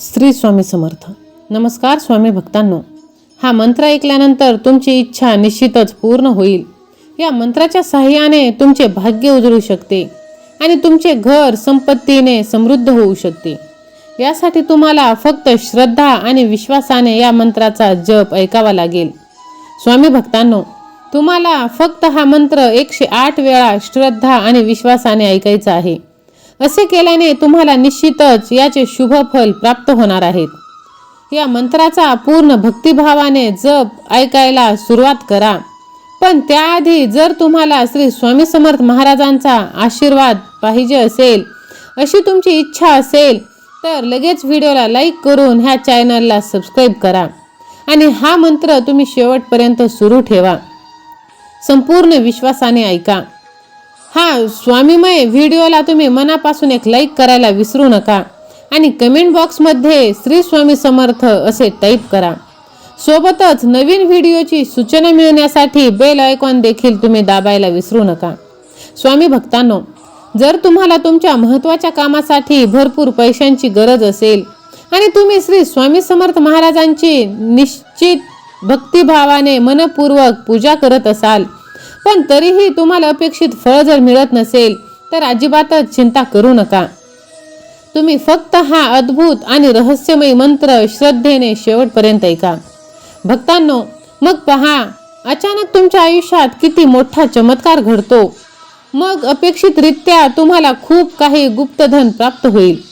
श्री स्वामी समर्थ. नमस्कार स्वामी भक्तांनो. हा मंत्र ऐकल्यानंतर तुमची इच्छा निश्चितच पूर्ण होईल. या मंत्राच्या सहाय्याने तुमचे भाग्य उजळू शकते आणि तुमचे घर संपत्तीने समृद्ध होऊ शकते. यासाठी तुम्हाला फक्त श्रद्धा आणि विश्वासाने या मंत्राचा जप ऐकावा लागेल. स्वामी भक्तांनो तुम्हाला फक्त हा मंत्र एकशे आठ वेळा श्रद्धा आणि विश्वासाने ऐकायचा आहे. असे केल्याने तुम्हाला निश्चितच याचे शुभ फल प्राप्त होणार आहेत. या मंत्राचा पूर्ण भक्तिभावाने जप ऐकायला सुरुवात करा. पण त्याआधी जर तुम्हाला श्री स्वामी समर्थ महाराजांचा आशीर्वाद पाहिजे असेल अशी तुमची इच्छा असेल तर लगेच व्हिडिओला लाईक करून ह्या चॅनलला सबस्क्राईब करा. आणि हा मंत्र तुम्ही शेवटपर्यंत सुरू ठेवा. संपूर्ण विश्वासाने ऐका. हा स्वामीमय व्हिडिओला तुम्ही मनापासून एक लाईक करायला विसरू नका आणि कमेंट बॉक्समध्ये श्री स्वामी समर्थ असे टाईप करा. सोबतच नवीन व्हिडिओची सूचना मिळण्यासाठी बेल आयकॉन देखील तुम्ही दाबायला विसरू नका. स्वामी भक्तांनो जर तुम्हाला तुमच्या महत्त्वाच्या कामासाठी भरपूर पैशांची गरज असेल आणि तुम्ही श्री स्वामी समर्थ महाराजांची निश्चित भक्तिभावाने मनपूर्वक पूजा करत असाल पण तरीही तुम्हाला अपेक्षित फळ जर मिळत नसेल तर अजिबातच चिंता करू नका. तुम्ही फक्त हा अद्भुत आणि रहस्यमय मंत्र श्रद्धेने शेवटपर्यंत ऐका. भक्तांनो मग पहा अचानक तुमच्या आयुष्यात किती मोठा चमत्कार घडतो. मग अपेक्षितरित्या तुम्हाला खूप काही गुप्तधन प्राप्त होईल.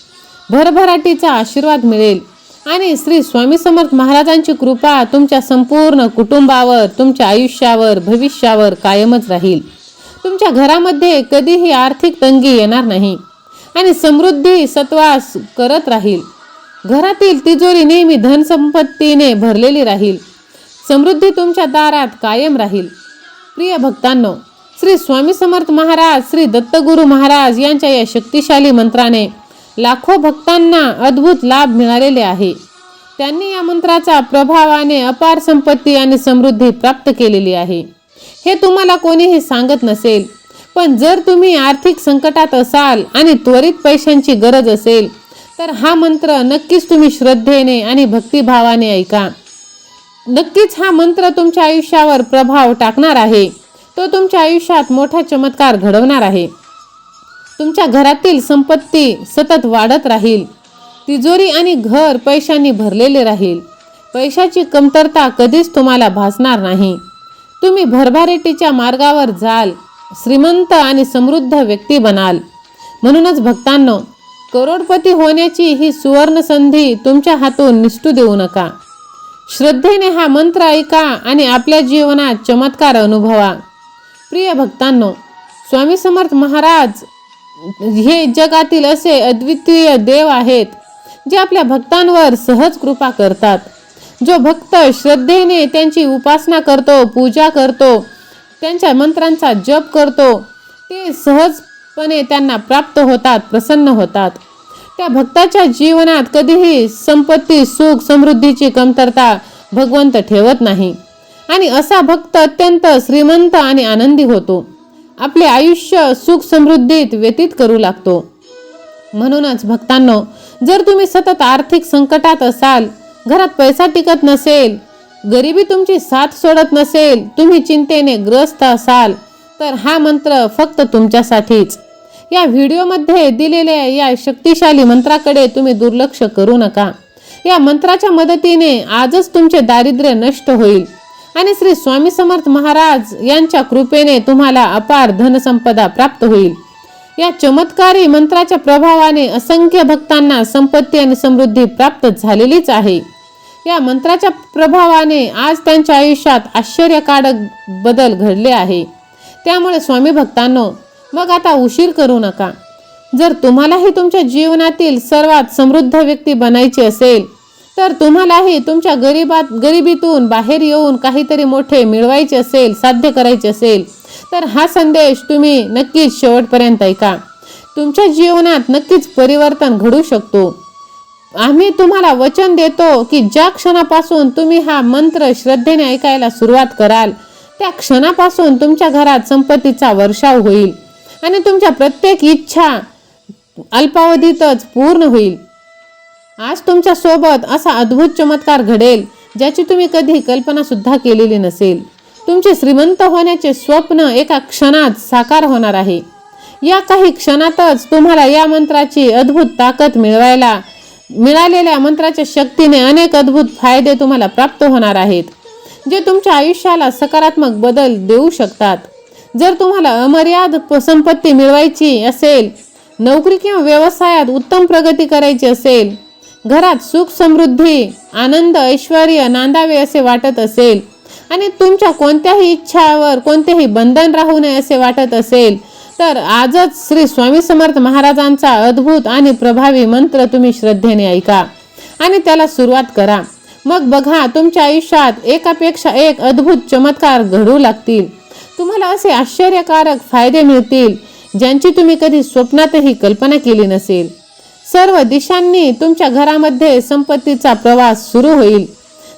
भरभराटीचा आशीर्वाद मिळेल. आणि श्री स्वामी समर्थ महाराजांची कृपा तुमच्या संपूर्ण कुटुंबावर तुमच्या आयुष्यावर भविष्यावर कायमच राहील. तुमच्या घरामध्ये कधीही आर्थिक तंगी येणार नाही आणि समृद्धी सत्वास करत राहील. घरातील तिजोरी नेहमी धनसंपत्तीने भरलेली राहील. समृद्धी तुमच्या दारात कायम राहील. प्रिय भक्तांनो श्री स्वामी समर्थ महाराज श्री दत्तगुरु महाराज यांच्या या शक्तिशाली मंत्राने लाखो भक्तांना अद्भुत लाभ मिळालेले आहे. त्यांनी या मंत्राचा प्रभावाने अपार संपत्ती आणि समृद्धी प्राप्त केलेली आहे. हे तुम्हाला कोणीही सांगत नसेल पण जर तुम्ही आर्थिक संकटात असाल आणि त्वरित पैशांची गरज असेल तर हा मंत्र नक्कीच तुम्ही श्रद्धेने आणि भक्तिभावाने ऐका. नक्कीच हा मंत्र तुमच्या आयुष्यावर प्रभाव टाकणार आहे. तो तुमच्या आयुष्यात मोठा चमत्कार घडवणार आहे. तुमच्या घरातील संपत्ती सतत वाढत राहील. तिजोरी आणि घर पैशांनी भरलेले राहील. पैशाची कमतरता कधीच तुम्हाला भासणार नाही. तुम्ही भरभारेटीच्या मार्गावर जाल श्रीमंत आणि समृद्ध व्यक्ती बनाल. म्हणूनच भक्तांनो करोडपती होण्याची ही सुवर्ण संधी तुमच्या हातून निष्ठू देऊ नका. श्रद्धेने हा मंत्र ऐका आणि आपल्या जीवनात चमत्कार अनुभवा. प्रिय भक्तांनो स्वामी समर्थ महाराज हे जगातील असे अद्वितीय देव आहेत जे आपल्या भक्तांवर सहज कृपा करतात. जो भक्त श्रद्धेने त्यांची उपासना करतो पूजा करतो त्यांच्या मंत्रांचा जप करतो ते सहजपणे त्यांना प्राप्त होतात प्रसन्न होतात. त्या भक्ताच्या जीवनात कधीही संपत्ती सुख समृद्धीची कमतरता भगवंत ठेवत नाही. आणि असा भक्त अत्यंत श्रीमंत आणि आनंदी होतो. आपले आयुष्य सुख समृद्धीत व्यतीत करू लागतो. म्हणूनच भक्तांनो जर तुम्ही सतत आर्थिक संकटात असाल घरात पैसा टिकत नसेल गरिबी तुमची साथ सोडत नसेल तुम्ही चिंतेने ग्रस्त असाल तर हा मंत्र फक्त तुमच्यासाठीच. या व्हिडिओमध्ये दिलेल्या या शक्तिशाली मंत्राकडे तुम्ही दुर्लक्ष करू नका. या मंत्राच्या मदतीने आजच तुमचे दारिद्र्य नष्ट होईल. आणि श्री स्वामी समर्थ महाराज यांच्या कृपेने तुम्हाला अपार धनसंपदा प्राप्त होईल. या चमत्कारी मंत्राच्या प्रभावाने असंख्य भक्तांना संपत्ती आणि समृद्धी प्राप्त झालेलीच आहे. या मंत्राच्या प्रभावाने आज त्यांच्या आयुष्यात आश्चर्यकारक बदल घडले आहे. त्यामुळे स्वामी भक्तांनो मग आता उशीर करू नका. जर तुम्हालाही तुमच्या जीवनातील सर्वात समृद्ध व्यक्ती बनायची असेल तर तुम्हालाही तुमच्या गरीबात गरिबीतून बाहेर येऊन काहीतरी मोठे मिळवायचे असेल साध्य करायचे असेल तर हा संदेश तुम्ही नक्कीच शेवटपर्यंत ऐका. तुमच्या जीवनात नक्कीच परिवर्तन घडू शकतो. आम्ही तुम्हाला वचन देतो की ज्या क्षणापासून तुम्ही हा मंत्र श्रद्धेने ऐकायला सुरुवात कराल त्या क्षणापासून तुमच्या घरात संपत्तीचा वर्षाव होईल आणि तुमच्या प्रत्येक इच्छा अल्पावधीतच पूर्ण होईल. आज तुमच्यासोबत असा अद्भुत चमत्कार घडेल ज्याची तुम्ही कधी कल्पना सुद्धा केलेली नसेल. तुमचे श्रीमंत होण्याचे स्वप्न एका क्षणात साकार होणार आहे. या काही क्षणातच तुम्हाला या मंत्राची अद्भुत ताकद मिळवायला मिळालेल्या मंत्राच्या शक्तीने अनेक अद्भुत फायदे तुम्हाला प्राप्त होणार आहेत जे तुमच्या आयुष्याला सकारात्मक बदल देऊ शकतात. जर तुम्हाला अमर्याद संपत्ती मिळवायची असेल नोकरी किंवा व्यवसायात उत्तम प्रगती करायची असेल घरात सुख समृद्धी आनंद ऐश्वर नांदावे असे वाटत असेल. आणि तुमच्या कोणत्याही इच्छावर कोणतेही बंधन राहू नये असे वाटत असेल तर आजच श्री स्वामी समर्थ महाराजांचा अद्भुत आणि प्रभावी मंत्र तुम्ही श्रद्धेने ऐका. आणि त्याला सुरुवात करा. मग बघा तुमच्या आयुष्यात एकापेक्षा एक अद्भुत चमत्कार घडू लागतील. तुम्हाला असे आश्चर्यकारक फायदे मिळतील ज्यांची तुम्ही कधी स्वप्नातही कल्पना केली नसेल. सर्व दिशांनी तुमच्या घरामध्ये संपत्तीचा प्रवास सुरू होईल.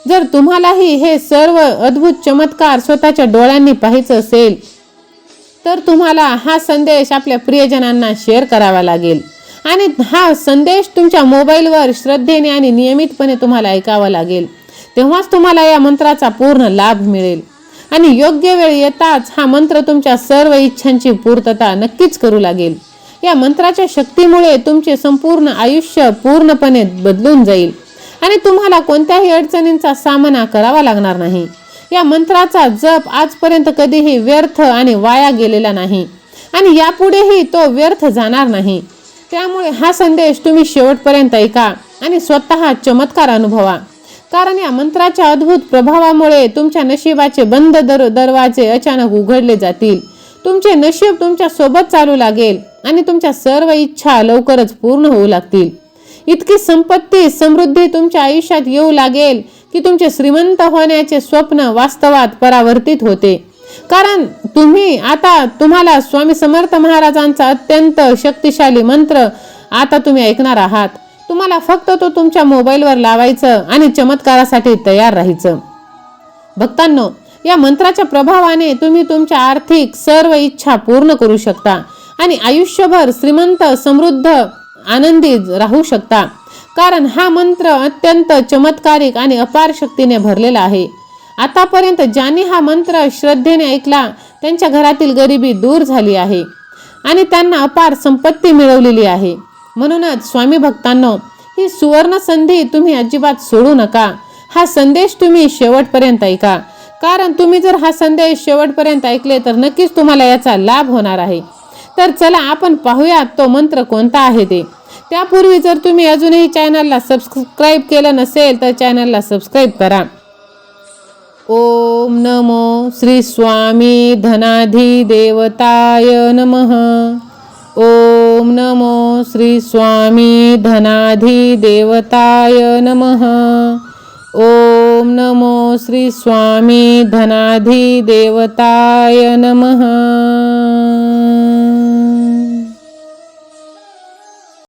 जर तुम्हालाही हे सर्व अद्भुत चमत्कार स्वतःच्या डोळ्यांनी पाहायचं असेल तर तुम्हाला हा संदेश आपल्या प्रियजनांना शेअर करावा लागेल. आणि हा संदेश तुमच्या मोबाईलवर श्रद्धेने आणि नियमितपणे तुम्हाला ऐकावा लागेल. तेव्हाच तुम्हाला या मंत्राचा पूर्ण लाभ मिळेल. आणि योग्य वेळ येताच हा मंत्र तुमच्या सर्व इच्छांची पूर्तता नक्कीच करू लागेल. या मंत्राच्या शक्तीमुळे तुमचे संपूर्ण आयुष्य पूर्णपणे बदलून जाईल. आणि तुम्हाला कोणत्याही अडचणींचा सामना करावा लागणार नाही. या मंत्राचा जप आजपर्यंत कधीही व्यर्थ आणि वाया गेलेला नाही. आणि यापुढेही तो व्यर्थ जाणार नाही. त्यामुळे हा संदेश तुम्ही शेवटपर्यंत ऐका आणि स्वतः चमत्कार अनुभवा. कारण या मंत्राच्या अद्भुत प्रभावामुळे तुमच्या नशिबाचे बंद दर दरवाजे अचानक उघडले जातील. तुमचे नशीब तुमच्यासोबत चालू लागेल आणि तुमच्या सर्व इच्छा लवकरच पूर्ण होऊ लागतील. इतकी संपत्ती समृद्धी तुमच्या आयुष्यात येऊ लागेल की तुमचे श्रीमंत होण्याचे स्वप्न वास्तवात परावर्तित होते. कारण तुम्ही आता तुम्हाला स्वामी समर्थ महाराजांचा अत्यंत शक्तिशाली मंत्र आता तुम्ही ऐकणार आहात. तुम्हाला फक्त तो तुमच्या मोबाईलवर लावायचं आणि चमत्कारासाठी तयार राहायचं. भक्तांनो या मंत्राच्या प्रभावाने तुम्ही तुमच्या आर्थिक सर्व इच्छा पूर्ण करू शकता आणि आयुष्यभर श्रीमंत समृद्ध आनंदी राहू शकता. कारण हा मंत्र अत्यंत चमत्कारिक आणि अपार शक्तीने भरलेला आहे. आतापर्यंत ज्यांनी हा मंत्र श्रद्धेने ऐकला त्यांच्या घरातील गरिबी दूर झाली आहे आणि त्यांना अपार संपत्ती मिळवलेली आहे. म्हणूनच स्वामी भक्तांनो ही सुवर्ण संधी तुम्ही अजिबात सोडू नका. हा संदेश तुम्ही शेवटपर्यंत ऐका. कारण तुम्ही जर हा संदेश शेवटपर्यंत ऐकले तर नक्कीच तुम्हाला याचा लाभ होणार आहे. तर चला आपण पाहूयात तो मंत्र कोणता आहे ते. त्यापूर्वी जर तुम्ही अजूनही चॅनलला सबस्क्राईब केलं नसेल तर चॅनलला सबस्क्राईब करा. ओम नमो श्री स्वामी धनाधी देवताय नमः. ओम नमो श्री स्वामी धनाधी देवताय नमः. ओम नमो श्री स्वामी धनाधिदेवताय नमः.